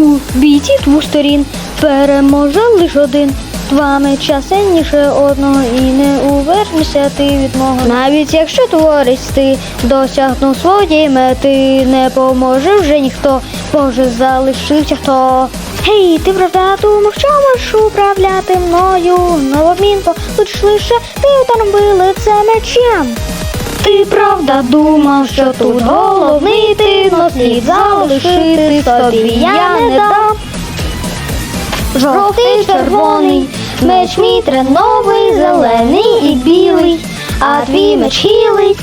У бійці двох сторін переможе лише один. Два меча сильніше одного і не увернешся ти від мого. Навіть якщо творись ти досягнув своєї мети, не поможе вже ніхто, Боже залишився хто. Гей, ти правда думав, що можеш управляти мною? Новомінко, лиш лише ти ударом це мечем. Ти правда думав, що тут головний ти, но слід залишити тобі я не дам. Жовтий, червоний, меч мій треновий, зелений і білий, а твій меч хілий.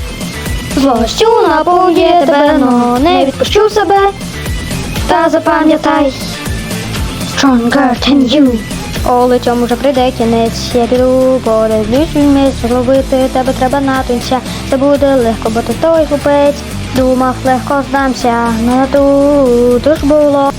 Злостю напує тебе, но не відпущу себе. Та запам'ятай, stronger than you. Оле, цьому вже прийде кінець. Я піду перезлюсь місць, зловити тебе треба на тунця. Це буде легко, бо ти той хлопець. Думав, легко здамся, не тут ж було.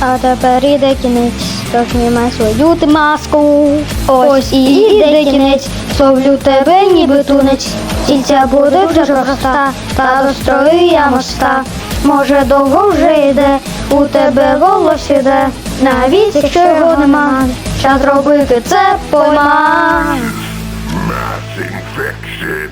А тепер іде кінець, тож знімай свою ти маску. Ось і іде кінець, словлю тебе, ніби тунець. Сільця буде вже жорста, та дострою я моста. Може, довго вже йде, у тебе голос іде, навіть якщо його нема. Час робити це пойма. Mass infection.